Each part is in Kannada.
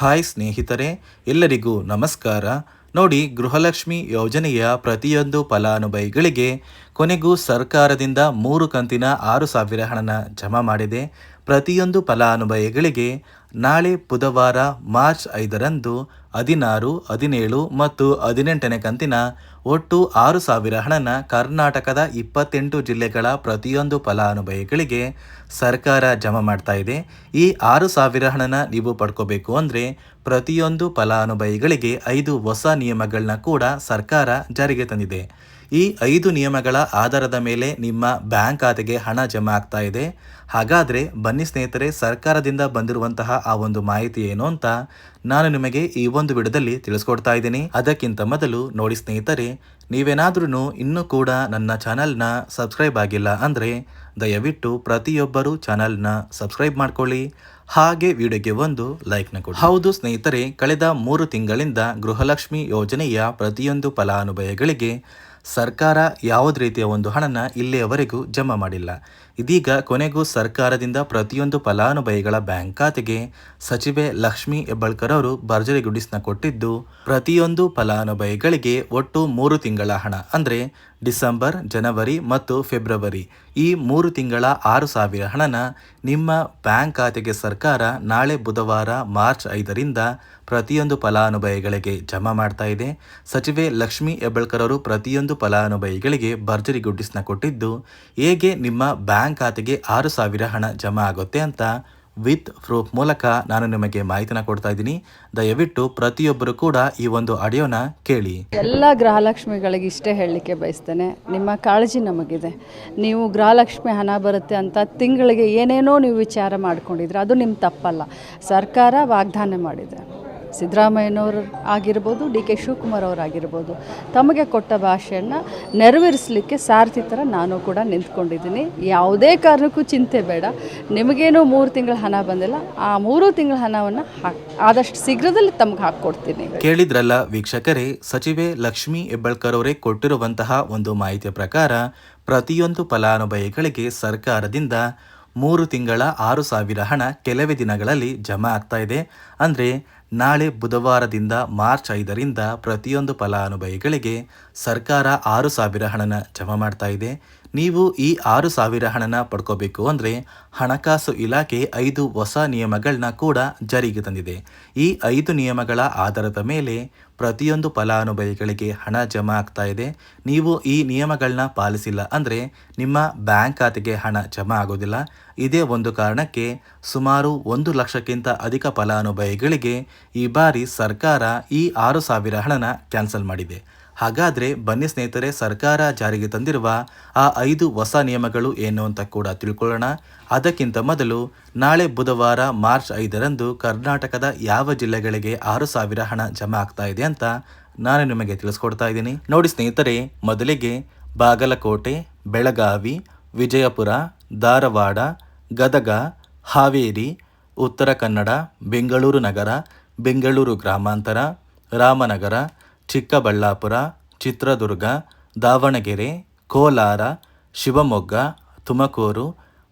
ಹಾಯ್ ಸ್ನೇಹಿತರೆ, ಎಲ್ಲರಿಗೂ ನಮಸ್ಕಾರ. ನೋಡಿ, ಗೃಹಲಕ್ಷ್ಮಿ ಯೋಜನೆಯ ಪ್ರತಿಯೊಂದು ಫಲಾನುಭವಿಗಳಿಗೆ ಕೊನೆಗೂ ಸರ್ಕಾರದಿಂದ ಮೂರು ಕಂತಿನ ಆರು ಸಾವಿರ ಹಣನ ಜಮಾ ಮಾಡಿದೆ. ಪ್ರತಿಯೊಂದು ಫಲಾನುಭವಿಗಳಿಗೆ ನಾಳೆ ಬುಧವಾರ ಮಾರ್ಚ್ ಐದರಂದು ಹದಿನಾರು, ಹದಿನೇಳು ಮತ್ತು ಹದಿನೆಂಟನೇ ಕಂತಿನ ಒಟ್ಟು ಆರು ಸಾವಿರ ಹಣನ ಕರ್ನಾಟಕದ ಇಪ್ಪತ್ತೆಂಟು ಜಿಲ್ಲೆಗಳ ಪ್ರತಿಯೊಂದು ಫಲಾನುಭವಿಗಳಿಗೆ ಸರ್ಕಾರ ಜಮಾ ಮಾಡ್ತಾ ಇದೆ. ಈ ಆರು ಸಾವಿರ ಹಣನ ನೀವು ಪಡ್ಕೋಬೇಕು ಅಂದರೆ ಪ್ರತಿಯೊಂದು ಫಲಾನುಭವಿಗಳಿಗೆ ಐದು ಹೊಸ ನಿಯಮಗಳನ್ನ ಕೂಡ ಸರ್ಕಾರ ಜಾರಿಗೆ ತಂದಿದೆ. ಈ ಐದು ನಿಯಮಗಳ ಆಧಾರದ ಮೇಲೆ ನಿಮ್ಮ ಬ್ಯಾಂಕ್ ಖಾತೆಗೆ ಹಣ ಜಮಾ ಆಗ್ತಾ ಇದೆ. ಹಾಗಾದರೆ ಬನ್ನಿ ಸ್ನೇಹಿತರೆ, ಸರ್ಕಾರದಿಂದ ಬಂದಿರುವಂತಹ ಆ ಒಂದು ಮಾಹಿತಿ ಏನು ಅಂತ ನಾನು ನಿಮಗೆ ಈ ಒಂದು ವಿಡದಲ್ಲಿ ತಿಳಿಸ್ಕೊಡ್ತಾ ಇದ್ದೀನಿ. ಅದಕ್ಕಿಂತ ಮೊದಲು ನೋಡಿ ಸ್ನೇಹಿತರೆ ನೀವೇನಾದ್ರೂ ಇನ್ನೂ ಕೂಡ ನನ್ನ ಚಾನಲ್ನ ಸಬ್ಸ್ಕ್ರೈಬ್ ಆಗಿಲ್ಲ ಅಂದರೆ ದಯವಿಟ್ಟು ಪ್ರತಿಯೊಬ್ಬರು ಚಾನಲ್ನ ಸಬ್ಸ್ಕ್ರೈಬ್ ಮಾಡ್ಕೊಳ್ಳಿ. ಹಾಗೆ ವಿಡಿಯೋಗೆ ಒಂದು ಲೈಕ್ನ ಕೊಡಿ. ಹೌದು ಸ್ನೇಹಿತರೆ, ಕಳೆದ ಮೂರು ತಿಂಗಳಿಂದ ಗೃಹಲಕ್ಷ್ಮಿ ಯೋಜನೆಯ ಪ್ರತಿಯೊಂದು ಫಲಾನುಭವಿಗಳಿಗೆ ಸರ್ಕಾರ ಯಾವುದೇ ರೀತಿಯ ಒಂದು ಹಣನ ಇಲ್ಲಿಯವರೆಗೂ ಜಮಾ ಮಾಡಿಲ್ಲ. ಇದೀಗ ಕೊನೆಗೂ ಸರ್ಕಾರದಿಂದ ಪ್ರತಿಯೊಂದು ಫಲಾನುಭವಿಗಳ ಬ್ಯಾಂಕ್ ಖಾತೆಗೆ ಸಚಿವೆ ಲಕ್ಷ್ಮಿ ಹೆಬ್ಬಾಳ್ಕರ್ ಅವರು ಭರ್ಜರಿ ಗುಡಿಸ್ನ ಕೊಟ್ಟಿದ್ದು, ಪ್ರತಿಯೊಂದು ಫಲಾನುಭವಿಗಳಿಗೆ ಒಟ್ಟು ಮೂರು ತಿಂಗಳ ಹಣ, ಅಂದರೆ ಡಿಸೆಂಬರ್, ಜನವರಿ ಮತ್ತು ಫೆಬ್ರವರಿ. ಈ ಮೂರು ತಿಂಗಳ ಆರು ಸಾವಿರ ಹಣನ ನಿಮ್ಮ ಬ್ಯಾಂಕ್ ಖಾತೆಗೆ ಸರ್ಕಾರ ನಾಳೆ ಬುಧವಾರ, ಮಾರ್ಚ್ ಐದರಿಂದ ಪ್ರತಿಯೊಂದು ಫಲಾನುಭವಿಗಳಿಗೆ ಜಮಾ ಮಾಡ್ತಾ ಇದೆ. ಸಚಿವೆ ಲಕ್ಷ್ಮಿ ಹೆಬ್ಬಳ್ಕರ್ ಅವರು ಪ್ರತಿಯೊಂದು ಫಲಾನುಭವಿಗಳಿಗೆ ಭರ್ಜರಿ ಗುಡ್ಡಿಸ್ನ ಕೊಟ್ಟಿದ್ದು, ಹೇಗೆ ನಿಮ್ಮ ಬ್ಯಾಂಕ್ ಖಾತೆಗೆ ಆರು ಸಾವಿರ ಹಣ ಜಮಾ ಆಗುತ್ತೆ ಅಂತ ವಿತ್ ಪ್ರೂಫ್ ಮೂಲಕ ನಾನು ನಿಮಗೆ ಮಾಹಿತಿನ ಕೊಡ್ತಾ ಇದ್ದೀನಿ. ದಯವಿಟ್ಟು ಪ್ರತಿಯೊಬ್ಬರು ಕೂಡ ಈ ಒಂದು ಆಡಿಯೋನ ಕೇಳಿ. ಎಲ್ಲ ಗೃಹಲಕ್ಷ್ಮಿಗಳಿಗೆ ಇಷ್ಟೇ ಹೇಳಲಿಕ್ಕೆ ಬಯಸ್ತೇನೆ. ನಿಮ್ಮ ಕಾಳಜಿ ನಮಗಿದೆ. ನೀವು ಗೃಹಲಕ್ಷ್ಮಿ ಹಣ ಬರುತ್ತೆ ಅಂತ ತಿಂಗಳಿಗೆ ಏನೇನೋ ನೀವು ವಿಚಾರ ಮಾಡ್ಕೊಂಡಿದ್ರೆ ಅದು ನಿಮ್ಮ ತಪ್ಪಲ್ಲ. ಸರ್ಕಾರ ವಾಗ್ದಾನ ಮಾಡಿದೆ. ಸಿದ್ದರಾಮಯ್ಯನವರು ಆಗಿರ್ಬೋದು, ಡಿ ಕೆ ಶಿವಕುಮಾರ್ ಅವರಾಗಿರ್ಬೋದು ತಮಗೆ ಕೊಟ್ಟ ಭಾಷೆಯನ್ನು ನೆರವೇರಿಸಲಿಕ್ಕೆ ಸಾರಥಿ ಥರ ನಾನು ಕೂಡ ನಿಂತ್ಕೊಂಡಿದ್ದೀನಿ. ಯಾವುದೇ ಕಾರಣಕ್ಕೂ ಚಿಂತೆ ಬೇಡ. ನಿಮಗೇನೋ ಮೂರು ತಿಂಗಳ ಹಣ ಬಂದಿಲ್ಲ, ಆ ಮೂರು ತಿಂಗಳ ಹಣವನ್ನು ಆದಷ್ಟು ಶೀಘ್ರದಲ್ಲಿ ತಮಗೆ ಹಾಕ್ಕೊಡ್ತೀನಿ. ಕೇಳಿದ್ರಲ್ಲ ವೀಕ್ಷಕರೇ, ಸಚಿವೆ ಲಕ್ಷ್ಮಿ ಹೆಬ್ಬಳ್ಕರ್ ಅವರೇ ಕೊಟ್ಟಿರುವಂತಹ ಒಂದು ಮಾಹಿತಿಯ ಪ್ರಕಾರ, ಪ್ರತಿಯೊಂದು ಫಲಾನುಭವಿಗಳಿಗೆ ಸರ್ಕಾರದಿಂದ ಮೂರು ತಿಂಗಳ ಆರು ಸಾವಿರ ಹಣ ಕೆಲವೇ ದಿನಗಳಲ್ಲಿ ಜಮಾ ಆಗ್ತಾ ಇದೆ. ಅಂದರೆ ನಾಳೆ ಬುಧವಾರದಿಂದ ಮಾರ್ಚ್ ಐದರಿಂದ ಪ್ರತಿಯೊಂದು ಫಲಾನುಭವಿಗಳಿಗೆ ಸರ್ಕಾರ ಆರು ಸಾವಿರ ಹಣನ ಜಮಾ ಮಾಡ್ತಾ ಇದೆ. ನೀವು ಈ ಆರು ಸಾವಿರ ಹಣನ ಪಡ್ಕೋಬೇಕು ಅಂದರೆ ಹಣಕಾಸು ಇಲಾಖೆ ಐದು ಹೊಸ ನಿಯಮಗಳನ್ನ ಕೂಡ ಜಾರಿಗೆ ತಂದಿದೆ. ಈ ಐದು ನಿಯಮಗಳ ಆಧಾರದ ಮೇಲೆ ಪ್ರತಿಯೊಂದು ಫಲಾನುಭವಿಗಳಿಗೆ ಹಣ ಜಮಾ ಆಗ್ತಾ ಇದೆ. ನೀವು ಈ ನಿಯಮಗಳನ್ನ ಪಾಲಿಸಿಲ್ಲ ಅಂದರೆ ನಿಮ್ಮ ಬ್ಯಾಂಕ್ ಖಾತೆಗೆ ಹಣ ಜಮಾ ಆಗೋದಿಲ್ಲ. ಇದೇ ಒಂದು ಕಾರಣಕ್ಕೆ ಸುಮಾರು ಒಂದು ಲಕ್ಷಕ್ಕಿಂತ ಅಧಿಕ ಫಲಾನುಭವಿಗಳಿಗೆ ಈ ಬಾರಿ ಸರ್ಕಾರ ಈ ಆರು ಸಾವಿರ ಹಣನ ಕ್ಯಾನ್ಸಲ್ ಮಾಡಿದೆ. ಹಾಗಾದರೆ ಬನ್ನಿ ಸ್ನೇಹಿತರೆ, ಸರ್ಕಾರ ಜಾರಿಗೆ ತಂದಿರುವ ಆ ಐದು ಹೊಸ ನಿಯಮಗಳು ಏನು ಅಂತ ಕೂಡ ತಿಳ್ಕೊಳ್ಳೋಣ. ಅದಕ್ಕಿಂತ ಮೊದಲು ನಾಳೆ ಬುಧವಾರ ಮಾರ್ಚ್ ಐದರಂದು ಕರ್ನಾಟಕದ ಯಾವ ಜಿಲ್ಲೆಗಳಿಗೆ ಆರು ಸಾವಿರ ಹಣ ಜಮಾ ಆಗ್ತಾ ಇದೆ ಅಂತ ನಾನು ನಿಮಗೆ ತಿಳಿಸ್ಕೊಡ್ತಾ ಇದ್ದೀನಿ. ನೋಡಿ ಸ್ನೇಹಿತರೆ, ಮೊದಲಿಗೆ ಬಾಗಲಕೋಟೆ, ಬೆಳಗಾವಿ, ವಿಜಯಪುರ, ಧಾರವಾಡ, ಗದಗ, ಹಾವೇರಿ, ಉತ್ತರ ಕನ್ನಡ, ಬೆಂಗಳೂರು ನಗರ, ಬೆಂಗಳೂರು ಗ್ರಾಮಾಂತರ, ರಾಮನಗರ ಚಿಕ್ಕಬಳ್ಳಾಪುರ, ಚಿತ್ರದುರ್ಗ, ದಾವಣಗೆರೆ, ಕೋಲಾರ, ಶಿವಮೊಗ್ಗ, ತುಮಕೂರು,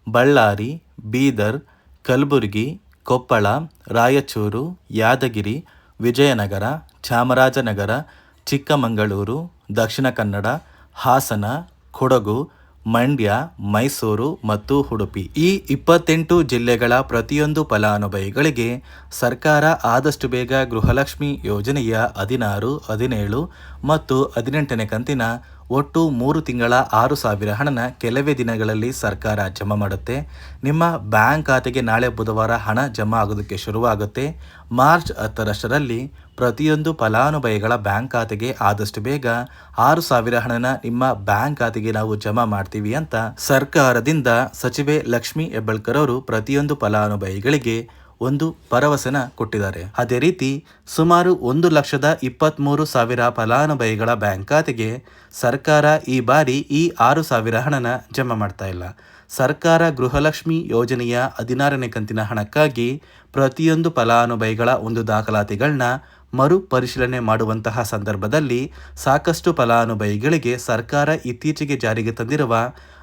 ಬಳ್ಳಾರಿ, ಬೀದರ್, ಕಲಬುರಗಿ, ಕೊಪ್ಪಳ, ರಾಯಚೂರು, ಯಾದಗಿರಿ, ವಿಜಯನಗರ, ಚಾಮರಾಜನಗರ, ಚಿಕ್ಕಮಗಳೂರು, ದಕ್ಷಿಣ ಕನ್ನಡ, ಹಾಸನ, ಕೊಡಗು ಮಂಡ್ಯ, ಮೈಸೂರು ಮತ್ತು ಉಡುಪಿ. ಈ ಇಪ್ಪತ್ತೆಂಟು ಜಿಲ್ಲೆಗಳ ಪ್ರತಿಯೊಂದು ಫಲಾನುಭವಿಗಳಿಗೆ ಸರ್ಕಾರ ಆದಷ್ಟು ಬೇಗ ಗೃಹಲಕ್ಷ್ಮಿ ಯೋಜನೆಯ ಹದಿನಾರು, ಹದಿನೇಳು ಮತ್ತು ಹದಿನೆಂಟನೇ ಕಂತಿನ ಒಟ್ಟು ಮೂರು ತಿಂಗಳ ಆರು ಸಾವಿರ ಹಣನ ಕೆಲವೇ ದಿನಗಳಲ್ಲಿ ಸರ್ಕಾರ ಜಮಾ ಮಾಡುತ್ತೆ. ನಿಮ್ಮ ಬ್ಯಾಂಕ್ ಖಾತೆಗೆ ನಾಳೆ ಬುಧವಾರ ಹಣ ಜಮಾ ಆಗೋದಕ್ಕೆ ಶುರುವಾಗುತ್ತೆ. ಮಾರ್ಚ್ ಹತ್ತರಷ್ಟರಲ್ಲಿ ಪ್ರತಿಯೊಂದು ಫಲಾನುಭವಿಗಳ ಬ್ಯಾಂಕ್ ಖಾತೆಗೆ ಆದಷ್ಟು ಬೇಗ ಆರು ಸಾವಿರ ಹಣನ ನಿಮ್ಮ ಬ್ಯಾಂಕ್ ಖಾತೆಗೆ ನಾವು ಜಮಾ ಮಾಡ್ತೀವಿ ಅಂತ ಸರ್ಕಾರದಿಂದ ಸಚಿವೆ ಲಕ್ಷ್ಮಿ ಹೆಬ್ಬಳ್ಕರ್ ಅವರು ಪ್ರತಿಯೊಂದು ಫಲಾನುಭವಿಗಳಿಗೆ ಒಂದು ಭರವಸೆನ ಕೊಟ್ಟಿದ್ದಾರೆ. ಅದೇ ರೀತಿ, ಸುಮಾರು ಒಂದು ಲಕ್ಷದ ಇಪ್ಪತ್ತ್ಮೂರು ಸಾವಿರ ಫಲಾನುಭವಿಗಳ ಬ್ಯಾಂಕ್ ಖಾತೆಗೆ ಸರ್ಕಾರ ಈ ಬಾರಿ ಈ ಆರು ಸಾವಿರ ಹಣನ ಜಮಾ ಮಾಡ್ತಾ ಇಲ್ಲ. ಸರ್ಕಾರ ಗೃಹಲಕ್ಷ್ಮಿ ಯೋಜನೆಯ ಹದಿನಾರನೇ ಕಂತಿನ ಹಣಕ್ಕಾಗಿ ಪ್ರತಿಯೊಂದು ಫಲಾನುಭವಿಗಳ ಒಂದು ದಾಖಲಾತಿಗಳನ್ನ ಮರು ಪರಿಶೀಲನೆ ಮಾಡುವಂತಹ ಸಂದರ್ಭದಲ್ಲಿ ಸಾಕಷ್ಟು ಫಲಾನುಭವಿಗಳಿಗೆ ಸರ್ಕಾರ ಇತ್ತೀಚೆಗೆ ಜಾರಿಗೆ ತಂದಿರುವ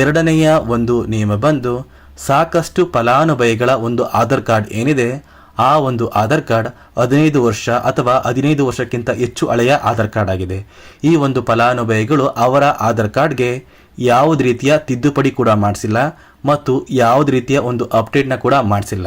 ಎರಡನೆಯ ಒಂದು ನಿಯಮ ಬಂದು, ಸಾಕಷ್ಟು ಫಲಾನುಭವಿಗಳ ಒಂದು ಆಧಾರ್ ಕಾರ್ಡ್ ಏನಿದೆ, ಆ ಒಂದು ಆಧಾರ್ ಕಾರ್ಡ್ ಹದಿನೈದು ವರ್ಷ ಅಥವಾ ಹದಿನೈದು ವರ್ಷಕ್ಕಿಂತ ಹೆಚ್ಚು ಹಳೆಯ ಆಧಾರ್ ಕಾರ್ಡ್ ಆಗಿದೆ. ಈ ಒಂದು ಫಲಾನುಭವಿಗಳು ಅವರ ಆಧಾರ್ ಕಾರ್ಡ್ಗೆ ಯಾವುದೇ ರೀತಿಯ ತಿದ್ದುಪಡಿ ಕೂಡ ಮಾಡಿಸಿಲ್ಲ ಮತ್ತು ಯಾವುದೇ ರೀತಿಯ ಒಂದು ಅಪ್ಡೇಟ್ನ ಕೂಡ ಮಾಡಿಸಿಲ್ಲ.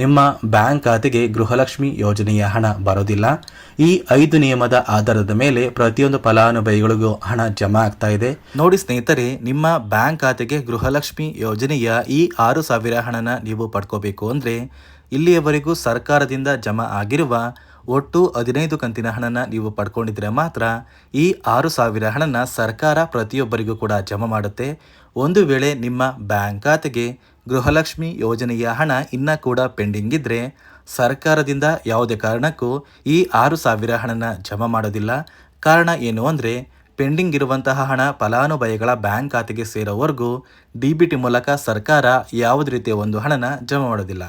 ನಿಮ್ಮ ಬ್ಯಾಂಕ್ ಖಾತೆಗೆ ಗೃಹಲಕ್ಷ್ಮಿ ಯೋಜನೆಯ ಹಣ ಬರೋದಿಲ್ಲ. ಈ ಐದು ನಿಯಮದ ಆಧಾರದ ಮೇಲೆ ಪ್ರತಿಯೊಂದು ಫಲಾನುಭವಿಗಳಿಗೂ ಹಣ ಜಮಾ ಆಗ್ತಾ ಇದೆ. ನೋಡಿ ಸ್ನೇಹಿತರೆ, ನಿಮ್ಮ ಬ್ಯಾಂಕ್ ಖಾತೆಗೆ ಗೃಹಲಕ್ಷ್ಮಿ ಯೋಜನೆಯ ಈ ಆರು ಸಾವಿರ ಹಣನ ನೀವು ಪಡ್ಕೋಬೇಕು ಅಂದರೆ ಇಲ್ಲಿಯವರೆಗೂ ಸರ್ಕಾರದಿಂದ ಜಮಾ ಆಗಿರುವ ಒಟ್ಟು ಹದಿನೈದು ಕಂತಿನ ಹಣನ ನೀವು ಪಡ್ಕೊಂಡಿದ್ರೆ ಮಾತ್ರ ಈ ಆರು ಸಾವಿರ ಹಣನ ಸರ್ಕಾರ ಪ್ರತಿಯೊಬ್ಬರಿಗೂ ಕೂಡ ಜಮಾ ಮಾಡುತ್ತೆ. ಒಂದು ವೇಳೆ ನಿಮ್ಮ ಬ್ಯಾಂಕ್ ಖಾತೆಗೆ ಗೃಹಲಕ್ಷ್ಮಿ ಯೋಜನೆಯ ಹಣ ಇನ್ನೂ ಕೂಡ ಪೆಂಡಿಂಗ್ ಇದ್ದರೆ ಸರ್ಕಾರದಿಂದ ಯಾವುದೇ ಕಾರಣಕ್ಕೂ ಈ ಆರು ಸಾವಿರ ಹಣನ ಜಮಾ ಮಾಡೋದಿಲ್ಲ. ಕಾರಣ ಏನು ಅಂದರೆ ಪೆಂಡಿಂಗ್ ಇರುವಂತಹ ಹಣ ಫಲಾನುಭವಿಗಳ ಬ್ಯಾಂಕ್ ಖಾತೆಗೆ ಸೇರೋವರೆಗೂ ಡಿ ಬಿ ಟಿ ಮೂಲಕ ಸರ್ಕಾರ ಯಾವುದೇ ರೀತಿಯ ಒಂದು ಹಣನ ಜಮಾ ಮಾಡೋದಿಲ್ಲ.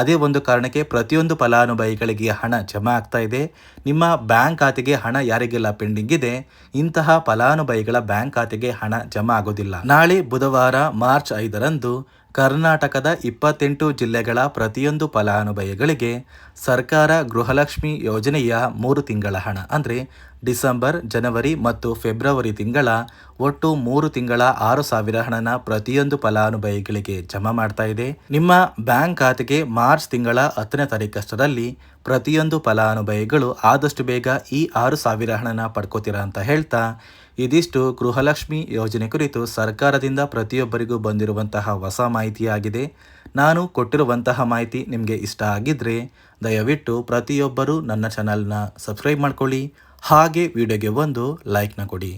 ಅದೇ ಒಂದು ಕಾರಣಕ್ಕೆ ಪ್ರತಿಯೊಂದು ಫಲಾನುಭವಿಗಳಿಗೆ ಹಣ ಜಮಾ ಆಗ್ತಾ ಇದೆ. ನಿಮ್ಮ ಬ್ಯಾಂಕ್ ಖಾತೆಗೆ ಹಣ ಯಾರಿಗೆಲ್ಲ ಪೆಂಡಿಂಗ್ ಇದೆ, ಇಂತಹ ಫಲಾನುಭವಿಗಳ ಬ್ಯಾಂಕ್ ಖಾತೆಗೆ ಹಣ ಜಮಾ ಆಗೋದಿಲ್ಲ. ನಾಳೆ ಬುಧವಾರ ಮಾರ್ಚ್ ಐದರಂದು ಕರ್ನಾಟಕದ ಇಪ್ಪತ್ತೆಂಟು ಜಿಲ್ಲೆಗಳ ಪ್ರತಿಯೊಂದು ಫಲಾನುಭವಿಗಳಿಗೆ ಸರ್ಕಾರ ಗೃಹಲಕ್ಷ್ಮಿ ಯೋಜನೆಯ ಮೂರು ತಿಂಗಳ ಹಣ. ಅಂದರೆ ಡಿಸೆಂಬರ್, ಜನವರಿ ಮತ್ತು ಫೆಬ್ರವರಿ ತಿಂಗಳ ಒಟ್ಟು ಮೂರು ತಿಂಗಳ ಆರು ಸಾವಿರ ಹಣನ ಪ್ರತಿಯೊಂದು ಫಲಾನುಭವಿಗಳಿಗೆ ಜಮಾ ಮಾಡ್ತಾ ಇದೆ. ನಿಮ್ಮ ಬ್ಯಾಂಕ್ ಖಾತೆಗೆ ಮಾರ್ಚ್ ತಿಂಗಳ ಹತ್ತನೇ ತಾರೀಕಷ್ಟರಲ್ಲಿ ಪ್ರತಿಯೊಂದು ಫಲಾನುಭವಿಗಳು ಆದಷ್ಟು ಬೇಗ ಈ ಆರು ಸಾವಿರ ಹಣನ ಪಡ್ಕೋತೀರಾ ಅಂತ ಹೇಳ್ತಾ ಇದಿಷ್ಟು ಗೃಹಲಕ್ಷ್ಮಿ ಯೋಜನೆ ಕುರಿತು ಸರ್ಕಾರದಿಂದ ಪ್ರತಿಯೊಬ್ಬರಿಗೂ ಬಂದಿರುವಂತಹ ಹೊಸ ಮಾಹಿತಿಯಾಗಿದೆ. ನಾನು ಕೊಟ್ಟಿರುವಂತಹ ಮಾಹಿತಿ ನಿಮಗೆ ಇಷ್ಟ ಆಗಿದ್ದರೆ ದಯವಿಟ್ಟು ಪ್ರತಿಯೊಬ್ಬರೂ ನನ್ನ ಚಾನಲ್ನ ಸಬ್ಸ್ಕ್ರೈಬ್ ಮಾಡ್ಕೊಳ್ಳಿ. ಹಾಗೆ ವಿಡಿಯೋಗೆ ಒಂದು ಲೈಕ್ನ ಕೊಡಿ.